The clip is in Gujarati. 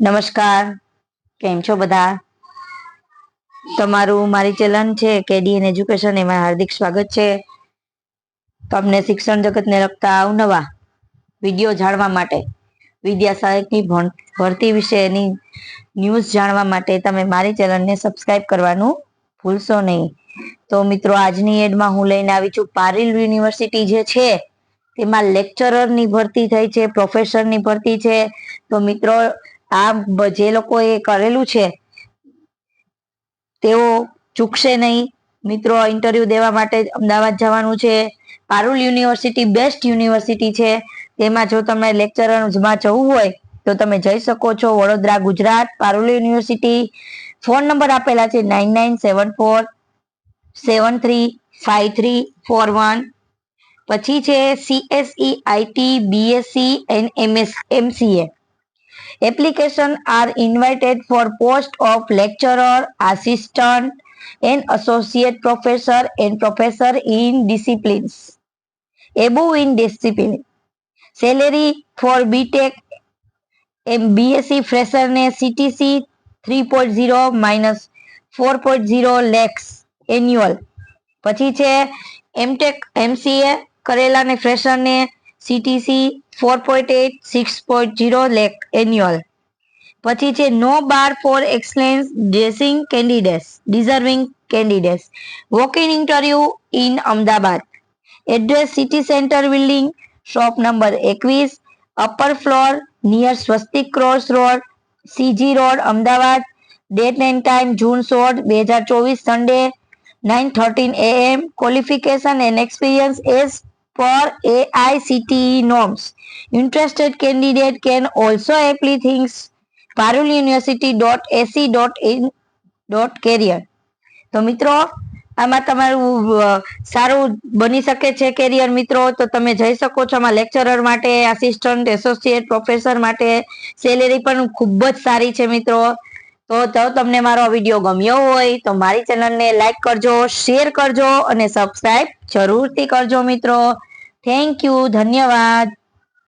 નમસ્કાર. કેમ છો બધા? તમારું મારી ચેનલ છે કેડીએન એજ્યુકેશન, એમાં હાર્દિક સ્વાગત છે. તમને શિક્ષણ જગતને લગતા અવનવા વીડિયો જાણવા માટે, વિદ્યા સહાયકની ભરતી વિશેની ન્યૂઝ જાણવા માટે તમે મારી ચેનલને સબસ્ક્રાઇબ કરવાનું ભૂલશો નહીં. તો મિત્રો, આજની એડમાં હું લઈને આવી છું પારિલ યુનિવર્સિટી જે છે, તેમાં લેક્ચરરની ભરતી થઈ છે પ્રોફેસરની ભરતી છે. તો મિત્રો આ જે જે લોકોએ કરેલું છે, તેઓ ચૂકશે નહીં. મિત્રો ઇન્ટરવ્યુ દેવા માટે અમદાવાદ જવાનું છે. પારુલ યુનિવર્સિટી બેસ્ટ યુનિવર્સિટી છે. તેમાં જો તમે લેક્ચરમાં જવું હોય, તો તમે જઈ શકો છો Vadodara, Gujarat. Parul university phone number આપેલા છે nine nine seven four seven three five three four one પછી છે CSE IT BSc and MS MCA application are invited for post of lecturer assistant and associate professor and professor in disciplines above in discipline salary for btech and bsc fresher ને ctc 3.0 minus 4.0 lakhs annual પછી છે એમટેક એમસીએ કરેલા ને ફ્રેશર ને CTC four point eight six point zero lakh annual પછી છે no bar for excellence dressing candidates deserving candidates walk in interview in Ahmedabad address city centre building shop number એકવીસ upper floor near Swastik cross road CG road Ahmedabad date and time June સોળ બે હજાર ચોવીસ Sunday nine thirteen AM qualification and experience as per AICTE norms. Interested candidate can also apply things paruluniversity.ac.in.career. તો મિત્રો આમાં તમારું સારું બની શકે છે કેરિયર મિત્રો તો તમે જઈ શકો છો આમાં લેક્ચરર માટે આસિસ્ટન્ટ એસોસિએટ પ્રોફેસર માટે સેલેરી પણ ખૂબ જ સારી છે મિત્રો તો જો તમને મારો વીડિયો ગમ્યો હોય તો મારી ચેનલને લાઈક કરજો, શેર કરજો અને સબસ્ક્રાઈબ જરૂરથી કરજો મિત્રો. થેન્ક યુ, ધન્યવાદ.